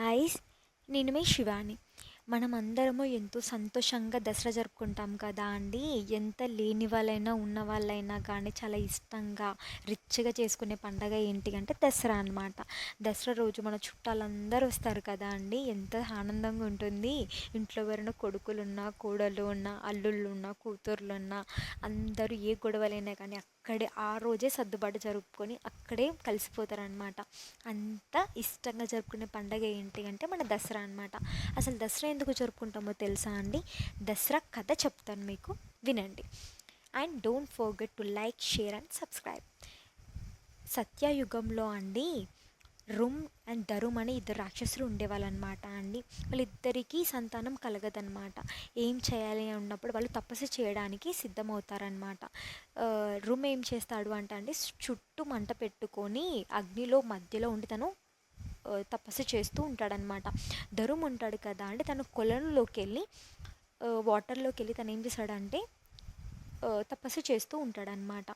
Ice నేను మీ శివాని. మనం అందరము ఎంతో సంతోషంగా దసరా జరుపుకుంటాం కదా అండి. ఎంత లేని వాళ్ళైనా ఉన్న వాళ్ళైనా కానీ చాలా ఇష్టంగా రిచ్గా చేసుకునే పండగ ఏంటి అంటే దసరా అనమాట దసరా రోజు మన చుట్టాలందరూ వస్తారు కదా అండి. ఎంత ఆనందంగా ఉంటుంది. ఇంట్లో ఎవరైనా కొడుకులు ఉన్నా కోడలు ఉన్నా అల్లుళ్ళు ఉన్నా కూతుర్లు ఉన్నా అందరూ ఏ గొడవలైనా కానీ అక్కడే ఆ రోజే సర్దుబాటు జరుపుకొని అక్కడే కలిసిపోతారనమాట అంత ఇష్టంగా జరుపుకునే పండగ ఏంటి అంటే మన దసరా అనమాట అసలు దసరా ఎందుకు జరుపుకుంటామో తెలుసా అండి? దసరా కథ చెప్తాను మీకు. వినండి. And don't forget to like share and subscribe సత్యయుగంలో అండి రుమ్ అండ్ ధరుమ్ అని ఇద్దరు రాక్షసులు ఉండేవాళ్ళు అనమాట అండి. వాళ్ళిద్దరికీ సంతానం కలగదనమాట ఏం చేయాలి ఉన్నప్పుడు వాళ్ళు తపస్సు చేయడానికి సిద్ధమవుతారనమాట రుమ్ ఏం చేస్తాడు అంటే అండి చుట్టూ మంట పెట్టుకొని అగ్నిలో మధ్యలో ఉండి తను తపస్సు చేస్తూ ఉంటాడనమాట. ధరుమ్ ఉంటాడు కదా అంటే తను కొలంలోకి వెళ్ళి వాటర్లోకి వెళ్ళి తను ఏం చేశాడంటే తపస్సు చేస్తూ ఉంటాడనమాట.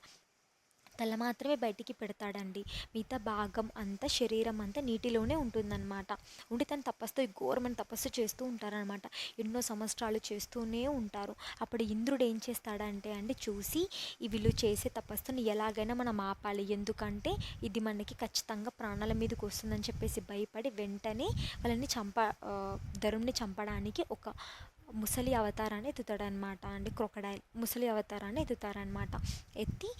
తల మాత్రమే బయటికి పెడతాడండి. మిగతా భాగం అంతా శరీరం అంతా నీటిలోనే ఉంటుందన్నమాట. ఉండి తను తపస్సు ఘోరమైన తపస్సు చేస్తూ ఉంటారనమాట ఎన్నో సంవత్సరాలు చేస్తూనే ఉంటారు. అప్పుడు ఇంద్రుడు ఏం చేస్తాడంటే అండి చూసి వీళ్ళు చేసే తపస్సుని ఎలాగైనా మనం ఆపాలి. ఎందుకంటే ఇది మనకి ఖచ్చితంగా ప్రాణాల మీదకి వస్తుందని చెప్పేసి భయపడి వెంటనే వాళ్ళని చంప ధరుణ్ణి చంపడానికి ఒక ముసలి అవతారాన్ని ఎత్తుతాడనమాట అండి క్రొకడైల్ ముసలి అవతారాన్ని ఎత్తుతారనమాట ఎత్తి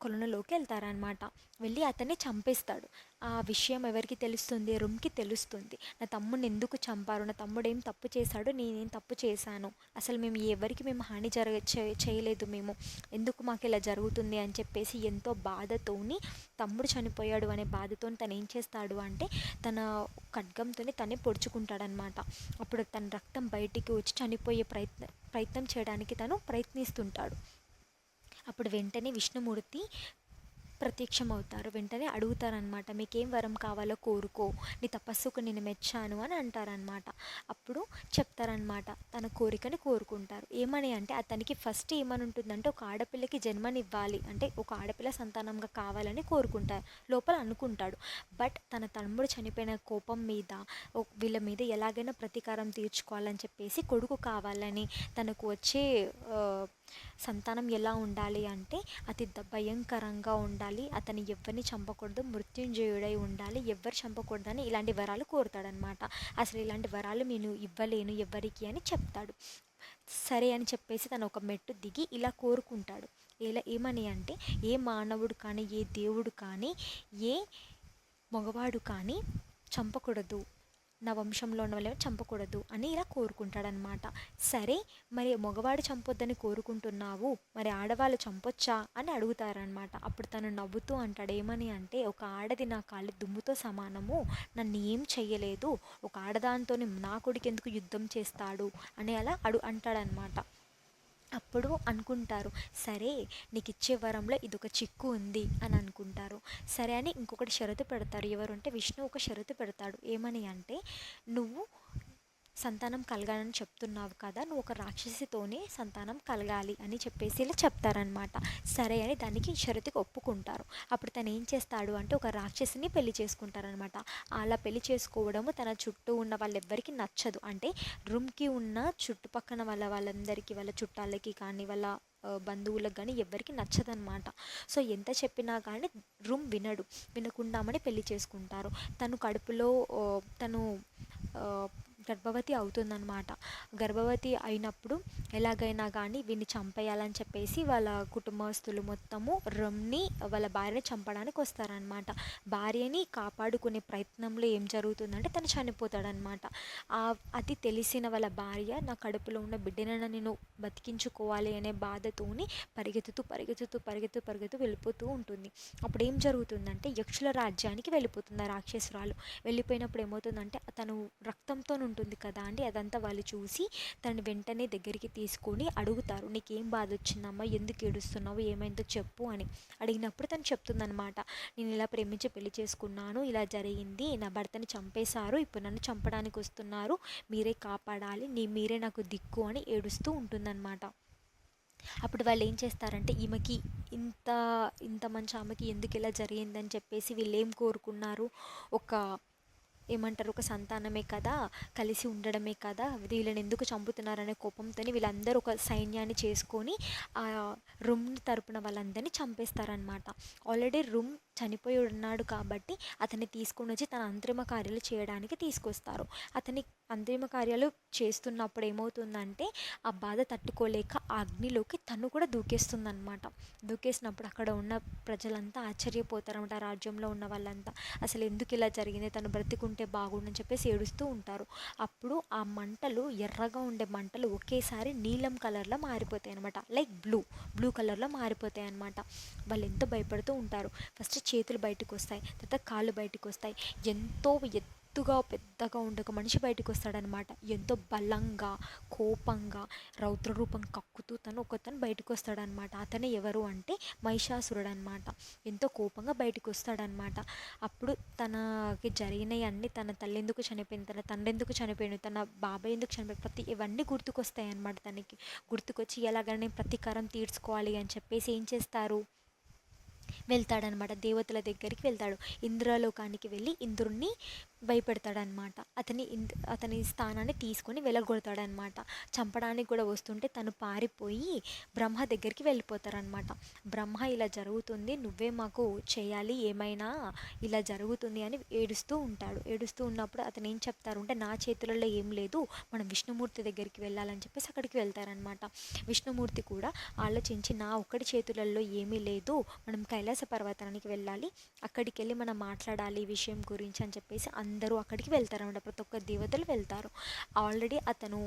కొలనులోకి వెళ్తారనమాట వెళ్ళి అతన్ని చంపేస్తాడు. ఆ విషయం ఎవరికి తెలుస్తుంది? రుమ్కి తెలుస్తుంది. నా తమ్ముడిని ఎందుకు చంపారు? నా తమ్ముడు ఏం తప్పు చేశాడు? నేనేం తప్పు చేశాను? అసలు మేము ఎవరికి మేము హాని జరగ చేయలేదు మేము. ఎందుకు మాకు ఇలా జరుగుతుంది అని చెప్పేసి ఎంతో బాధతోని తమ్ముడు చనిపోయాడు అనే బాధతో తను ఏం చేస్తాడు అంటే తన ఖడ్గంతోనే తనే పొడుచుకుంటాడనమాట అప్పుడు తన రక్తం బయటికి వచ్చి చనిపోయే ప్రయత్న ప్రయత్నం చేయడానికి తను ప్రయత్నిస్తుంటాడు. అప్పుడు వెంటనే విష్ణుమూర్తి ప్రత్యక్షమవుతారు. వెంటనే అడుగుతారనమాట మీకేం వరం కావాలో కోరుకో. నీ తపస్సుకు నేను మెచ్చాను అని అంటారనమాట అప్పుడు చెప్తారనమాట తన కోరికని కోరుకుంటారు. ఏమని అంటే అతనికి ఫస్ట్ ఏమని ఉంటుందంటే ఒక ఆడపిల్లకి జన్మనివ్వాలి. అంటే ఒక ఆడపిల్ల సంతానంగా కావాలని కోరుకుంటారు. లోపల అనుకుంటాడు. బట్ తన తమ్ముడు చనిపోయిన కోపం మీద ఓ- వీళ్ళ మీద ఎలాగైనా ప్రతీకారం తీర్చుకోవాలని చెప్పేసి కొడుకు కావాలని తనకు వచ్చే సంతానం ఎలా ఉండాలి అంటే అతి ద- భయంకరంగా ఉండాలి. అతని ఎవరిని చంపకూడదు. మృత్యుంజయుడై ఉండాలి. ఎవరు చంపకూడదని ఇలాంటి వరాలు కోరుతాడనమాట అసలు ఇలాంటి వరాలు నేను ఇవ్వలేను ఎవరికి అని చెప్తాడు. సరే అని చెప్పేసి తను ఒక మెట్టు దిగి ఇలా కోరుకుంటాడు. ఇలా ఏమని అంటే ఏ మానవుడు కానీ ఏ దేవుడు కానీ ఏ మగవాడు కానీ చంపకూడదు. నా వంశంలో ఉన్న వాళ్ళని చంపకూడదు అని ఇలా కోరుకుంటాడనమాట సరే మరి మగవాడు చంపొద్దని కోరుకుంటున్నావు మరి ఆడవాళ్ళు చంపొచ్చా అని అడుగుతారనమాట అప్పుడు తను నవ్వుతూ అంటాడు ఏమని అంటే ఒక ఆడది నా కాళ్ళు దుమ్ముతో సమానము నన్ను ఏం చెయ్యలేదు ఒక ఆడదాంతో నా కొడుకు ఎందుకు యుద్ధం చేస్తాడు అని అలా అడు అంటాడనమాట అప్పుడు అనుకుంటారు సరే నీకు ఇచ్చే వరంలో ఇది ఒక చిక్కు ఉంది అని అనుకుంటారు. సరే అని ఇంకొకటి షరతు పెడతారు. ఎవరు విష్ణు ఒక షరతు పెడతాడు. ఏమని అంటే నువ్వు సంతానం కలగాలని చెప్తున్నావు కదా నువ్వు ఒక రాక్షసితోనే సంతానం కలగాలి అని చెప్పేసి ఇలా చెప్తారనమాట సరే అని దానికి షరతుకి ఒప్పుకుంటారు. అప్పుడు తను ఏం చేస్తాడు అంటే ఒక రాక్షసిని పెళ్ళి చేసుకుంటారనమాట అలా పెళ్ళి చేసుకోవడము తన చుట్టూ ఉన్న వాళ్ళెవ్వరికీ నచ్చదు. అంటే రూమ్కి ఉన్న చుట్టుపక్కన వాళ్ళ వాళ్ళందరికీ వాళ్ళ చుట్టాలకి కానీ వాళ్ళ బంధువులకు కానీ ఎవరికి నచ్చదనమాట సో ఎంత చెప్పినా కానీ రూమ్ వినడు. వినకుండామని పెళ్ళి చేసుకుంటారు. తను కడుపులో తను గర్భవతి అవుతుందన్నమాట. గర్భవతి అయినప్పుడు ఎలాగైనా కానీ వీడిని చంపేయాలని చెప్పేసి వాళ్ళ కుటుంబస్తులు మొత్తము రమ్ని వాళ్ళ భార్యని చంపడానికి వస్తారనమాట భార్యని కాపాడుకునే ప్రయత్నంలో ఏం జరుగుతుందంటే తను చనిపోతాడనమాట అది తెలిసిన వాళ్ళ భార్య నా కడుపులో ఉన్న బిడ్డనైనా నేను బతికించుకోవాలి అనే బాధతోని పరిగెత్తుతూ పరిగెత్తుతూ పరిగెత్తు పరిగెత్తు వెళ్ళిపోతూ ఉంటుంది. అప్పుడు ఏం జరుగుతుందంటే యక్షుల రాజ్యానికి వెళ్ళిపోతుంది ఆ రాక్షసురాలు. వెళ్ళిపోయినప్పుడు ఏమవుతుందంటే తను రక్తంతో ఉంటుంది కదా అండి అదంతా వాళ్ళు చూసి తను వెంటనే దగ్గరికి తీసుకొని అడుగుతారు నీకేం బాధ వచ్చిందమ్మా ఎందుకు ఏడుస్తున్నావు? ఏమైందో చెప్పు అని. అడిగినప్పుడు తను చెప్తుందనమాట నేను ఇలా ప్రేమించి పెళ్ళి చేసుకున్నాను ఇలా జరిగింది నా భర్తని చంపేశారు ఇప్పుడు నన్ను చంపడానికి వస్తున్నారు మీరే కాపాడాలి నీ మీరే నాకు దిక్కు అని ఏడుస్తూ ఉంటుందన్నమాట. అప్పుడు వాళ్ళు ఏం చేస్తారంటే ఈమెకి ఇంత ఇంత మంచి ఆమెకి ఎందుకు ఇలా జరిగిందని చెప్పేసి వీళ్ళు ఏం కోరుకున్నారు? ఒక ఏమంటారు? ఒక సంతానమే కదా కలిసి ఉండడమే కదా వీళ్ళని ఎందుకు చంపుతున్నారనే కోపంతో వీళ్ళందరూ ఒక సైన్యాన్ని చేసుకొని ఆ రూమ్ తరపున వాళ్ళందరినీ చంపేస్తారనమాట ఆల్రెడీ రూమ్ చనిపోయి ఉన్నాడు కాబట్టి అతన్ని తీసుకొని వచ్చి తన అంతిమ కార్యాలు చేయడానికి తీసుకొస్తారు. అతని అంతిమ కార్యాలు చేస్తున్నప్పుడు ఏమవుతుందంటే ఆ బాధ తట్టుకోలేక ఆ అగ్నిలోకి తను కూడా దూకేస్తుందన్నమాట. దూకేసినప్పుడు అక్కడ ఉన్న ప్రజలంతా ఆశ్చర్యపోతారనమాట ఆ రాజ్యంలో ఉన్న వాళ్ళంతా. అసలు ఎందుకు ఇలా జరిగింది? తను బ్రతికుంటే బాగుండని చెప్పేసి ఏడుస్తూ ఉంటారు. అప్పుడు ఆ మంటలు ఎర్రగా ఉండే మంటలు ఒకేసారి నీలం కలర్లో మారిపోతాయి అనమాట లైక్ బ్లూ బ్లూ కలర్లో మారిపోతాయి అనమాట వాళ్ళు ఎంతో భయపడుతూ ఉంటారు. ఫస్ట్ చేతులు బయటకు వస్తాయి తర్వాత కాళ్ళు బయటకు వస్తాయి ఎంతో ఎత్తుగా పెద్దగా ఉండక మనిషి బయటకు వస్తాడనమాట ఎంతో బలంగా కోపంగా రౌద్ర రూపం కక్కుతూ తను ఒకతను బయటకు వస్తాడనమాట అతనే ఎవరు అంటే మహిషాసురుడు అనమాట ఎంతో కోపంగా బయటకు వస్తాడనమాట అప్పుడు తనకి జరిగినవి అన్నీ తన తల్లి ఎందుకు చనిపోయింది తన తండ్రి ఎందుకు చనిపోయింది తన బాబాయ్ ఎందుకు చనిపోయింది ప్రతి ఇవన్నీ గుర్తుకొస్తాయి అనమాట తనకి. గుర్తుకొచ్చి ఎలాగైనా ప్రతీకారం తీర్చుకోవాలి అని చెప్పేసి ఏం చేస్తారు? వెళ్తాడనమాట. దేవతల దగ్గరికి వెళ్తాడు. ఇంద్రలోకానికి వెళ్ళి ఇంద్రుణ్ణి భయపెడతాడనమాట. అతని అతని స్థానాన్ని తీసుకొని వెలగొడతాడనమాట. చంపడానికి కూడా వస్తుంటే తను పారిపోయి బ్రహ్మ దగ్గరికి వెళ్ళిపోతారనమాట. బ్రహ్మ ఇలా జరుగుతుంది నువ్వే మాకు చేయాలి ఏమైనా ఇలా జరుగుతుంది అని ఏడుస్తూ ఉంటాడు. ఏడుస్తూ ఉన్నప్పుడు అతను ఏం చెప్తారు అంటే నా చేతులలో ఏం లేదు మనం విష్ణుమూర్తి దగ్గరికి వెళ్ళాలని చెప్పేసి అక్కడికి వెళ్తారనమాట. విష్ణుమూర్తి కూడా ఆలోచించి నా ఒక్కడి చేతులలో ఏమీ లేదు మనం కైలాస పర్వతానికి వెళ్ళాలి అక్కడికి వెళ్ళి మనం మాట్లాడాలి ఈ విషయం గురించి అని చెప్పేసి అందరూ అక్కడికి వెళ్తారనమాట ప్రతి ఒక్క దేవతలు వెళ్తారు. ఆల్రెడీ అతను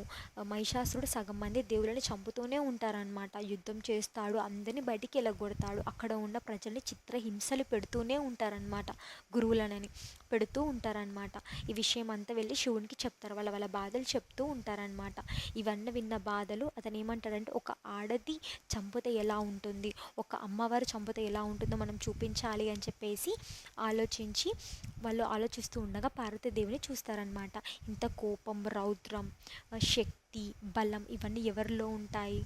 మహిషాసురుడు సగం మంది దేవుళ్ళని చంపుతూనే ఉంటారనమాట యుద్ధం చేస్తాడు అందరినీ బయటికి వెళ్ళగొడతాడు అక్కడ ఉన్న ప్రజల్ని చిత్రహింసలు పెడుతూనే ఉంటారనమాట గురువులనని పెడుతూ ఉంటారనమాట ఈ విషయం అంతా వెళ్ళి శివునికి చెప్తారు. వాళ్ళ వాళ్ళ బాధలు చెప్తూ ఉంటారనమాట ఇవన్నీ విన్న బాధలు అతను ఏమంటాడంటే ఒక ఆడది చంపితే ఎలా ఉంటుంది? ఒక అమ్మవారు చంపితే ఎలా ఉంటుందో మనం చూపించాలి అని చెప్పేసి ఆలోచించి వాళ్ళు ఆలోచిస్తూ ఉండగా పార్వతీదేవిని చూస్తారనమాట ఇంత కోపం రౌద్రం శక్తి బలం ఇవన్నీ ఎవరిలో ఉంటాయి?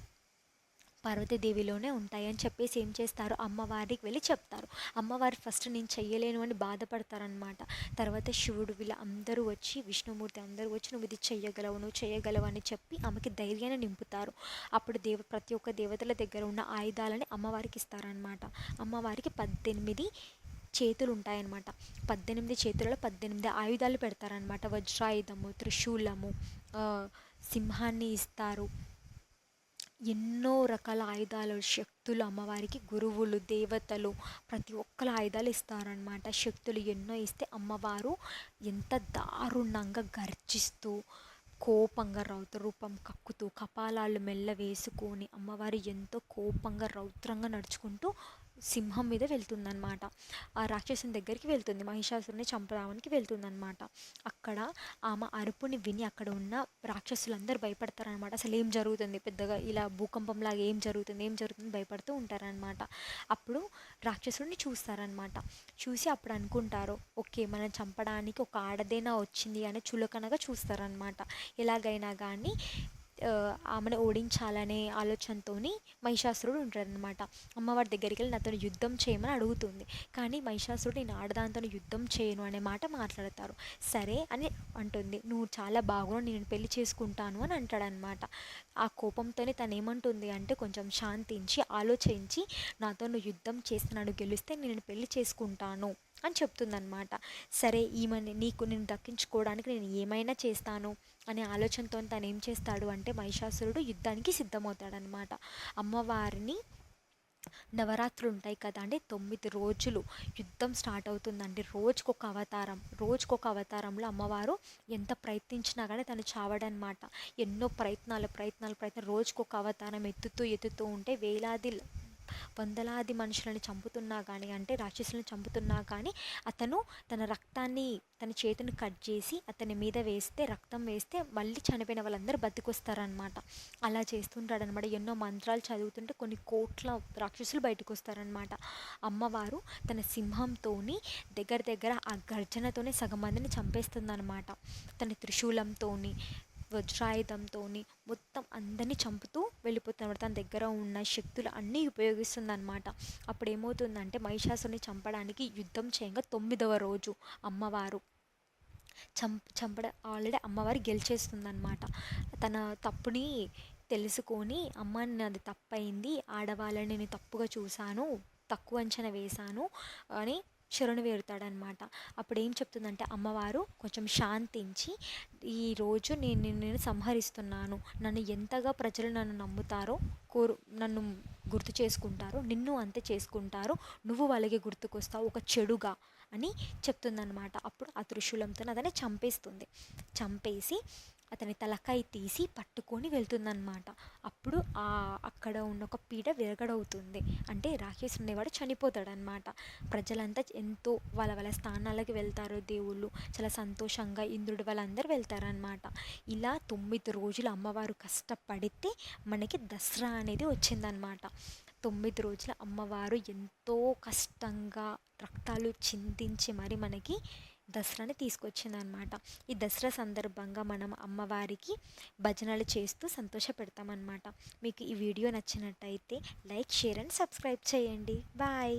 పార్వతీదేవిలోనే ఉంటాయి అని చెప్పేసి ఏం చేస్తారు? అమ్మవారికి వెళ్ళి చెప్తారు. అమ్మవారు ఫస్ట్ నేను చెయ్యలేను అని బాధపడతారనమాట తర్వాత శివుడు వీళ్ళ అందరూ వచ్చి విష్ణుమూర్తి అందరూ వచ్చి నువ్వు ఇది చెయ్యగలవు నువ్వు చేయగలవు అని చెప్పి ఆమెకి ధైర్యాన్ని నింపుతారు. అప్పుడు దేవ ప్రతి ఒక్క దేవతల దగ్గర ఉన్న ఆయుధాలని అమ్మవారికి ఇస్తారనమాట అమ్మవారికి పద్దెనిమిది చేతులు ఉంటాయన్నమాట పద్దెనిమిది చేతులలో పద్దెనిమిది ఆయుధాలు పెడతారనమాట వజ్రాయుధము త్రిశూలము సింహాన్ని ఇస్తారు. ఎన్నో రకాల ఆయుధాలు శక్తులు అమ్మవారికి గురువులు దేవతలు ప్రతి ఒక్కరు ఆయుధాలు ఇస్తారనమాట శక్తులు ఎన్నో ఇస్తే అమ్మవారు ఎంత దారుణంగా గర్జిస్తూ కోపంగా రౌద్ర రూపం కక్కుతూ కపాలాలు మెల్ల వేసుకొని అమ్మవారు ఎంతో కోపంగా రౌద్రంగా నడుచుకుంటూ సింహం మీద వెళ్తుందనమాట ఆ రాక్షసుని దగ్గరికి వెళ్తుంది. మహిషాసురుని చంపడానికి వెళ్తుందనమాట అక్కడ ఆమె అరుపుని విని అక్కడ ఉన్న రాక్షసులందరూ భయపడతారనమాట అసలు ఏం జరుగుతుంది? పెద్దగా ఇలా భూకంపంలాగా ఏం జరుగుతుంది? ఏం జరుగుతుంది భయపడుతూ ఉంటారనమాట అప్పుడు రాక్షసుడిని చూస్తారనమాట చూసి అప్పుడు అనుకుంటారు ఓకే మనం చంపడానికి ఒక ఆడదేనా వచ్చింది అని చులకనగా చూస్తారనమాట ఎలాగైనా కానీ ఆమెను ఓడించాలనే ఆలోచనతో మహిషాసురుడు ఉంటాడనమాట అమ్మవారి దగ్గరికి వెళ్ళి నాతో యుద్ధం చేయమని అడుగుతుంది. కానీ మహిషాసురుడు నేను ఆడదాంతో యుద్ధం చేయను అనే మాట మాట్లాడతారు. సరే అని అంటుంది. నువ్వు చాలా బాగున్నావు నేను పెళ్ళి చేసుకుంటాను అని అంటాడనమాట ఆ కోపంతోనే తను ఏమంటుంది అంటే కొంచెం శాంతించి ఆలోచించి నాతో నువ్వు యుద్ధం చేసి నన్ను గెలిస్తే నేను పెళ్ళి చేసుకుంటాను అని చెప్తుందనమాట సరే ఈమెని నీకు నేను దక్కించుకోవడానికి నేను ఏమైనా చేస్తాను? అనే ఆలోచనతో తను ఏం చేస్తాడు అంటే మహిషాసురుడు యుద్ధానికి సిద్ధమవుతాడనమాట అమ్మవారిని నవరాత్రులు ఉంటాయి కదా అంటే తొమ్మిది రోజులు యుద్ధం స్టార్ట్ అవుతుందండి. రోజుకొక అవతారం రోజుకొక అవతారంలో అమ్మవారు ఎంత ప్రయత్నించినా కానీ తను చావడనమాట ఎన్నో ప్రయత్నాలు ప్రయత్నాలు ప్రయత్నం రోజుకొక అవతారం ఎత్తుతూ ఎత్తుతూ ఉంటే వేలాది వందలాది మనుషులని చంపుతున్నా కానీ అంటే రాక్షసులను చంపుతున్నా కానీ అతను తన రక్తాన్ని తన చేతిని కట్ చేసి అతని మీద వేస్తే రక్తం వేస్తే మళ్ళీ చనిపోయిన వాళ్ళందరూ బతికొస్తారనమాట అలా చేస్తుంటాడనమాట ఎన్నో మంత్రాలు చదువుతుంటే కొన్ని కోట్ల రాక్షసులు బయటకు వస్తారనమాట అమ్మవారు తన సింహంతో దగ్గర దగ్గర ఆ గర్జనతోనే సగం మందిని చంపేస్తుందనమాట తన త్రిశూలంతో వజ్రాయుధంతో మొత్తం అందరినీ చంపుతూ వెళ్ళిపోతుంది తన దగ్గర ఉన్న శక్తులు అన్నీ ఉపయోగిస్తుంది అనమాట అప్పుడు ఏమవుతుందంటే మహిషాసుని చంపడానికి యుద్ధం చేయంగా తొమ్మిదవ రోజు అమ్మవారు చంప చంపడం ఆల్రెడీ అమ్మవారు గెలిచేస్తుందన్నమాట. తన తప్పుని తెలుసుకొని అమ్మ నాది తప్పైంది ఆడవాళ్ళని నేను తప్పుగా చూశాను తక్కువ అంచనా వేశాను అని శరణు వేరుతాడనమాట అప్పుడు ఏం చెప్తుందంటే అమ్మవారు కొంచెం శాంతించి ఈరోజు నేను నిన్ను నేను సంహరిస్తున్నాను. నన్ను ఎంతగా ప్రజలు నన్ను నమ్ముతారో కోరు నన్ను గుర్తు చేసుకుంటారో నిన్ను అంతే చేసుకుంటారు. నువ్వు వాళ్ళకి గుర్తుకొస్తావు ఒక చెడుగా అని చెప్తుందనమాట. అప్పుడు ఆ త్రిశూలంతో అతన్ని చంపేస్తుంది. చంపేసి అతని తలకాయ తీసి పట్టుకొని వెళ్తుందనమాట అప్పుడు ఆ అక్కడ ఉన్న ఒక పీడ విరగడవుతుంది. అంటే రాక్షసు ఉండేవాడు చనిపోతాడనమాట ప్రజలంతా ఎంతో వాళ్ళ వాళ్ళ స్థానాలకు వెళ్తారు దేవుళ్ళు. చాలా సంతోషంగా ఇంద్రుడు వాళ్ళందరూ వెళ్తారనమాట ఇలా తొమ్మిది రోజులు అమ్మవారు కష్టపడితే మనకి దసరా అనేది వచ్చిందనమాట తొమ్మిది రోజుల అమ్మవారు ఎంతో కష్టంగా రక్తాలు చిందించి మరి మనకి దసరాని తీసుకొచ్చిందనమాట. ఈ దసరా సందర్భంగా మనం అమ్మవారికి భజనలు చేస్తూ సంతోష పెడతామన్నమాట మీకు ఈ వీడియో నచ్చినట్టయితే లైక్ షేర్ అండ్ సబ్స్క్రైబ్ చేయండి. బాయ్.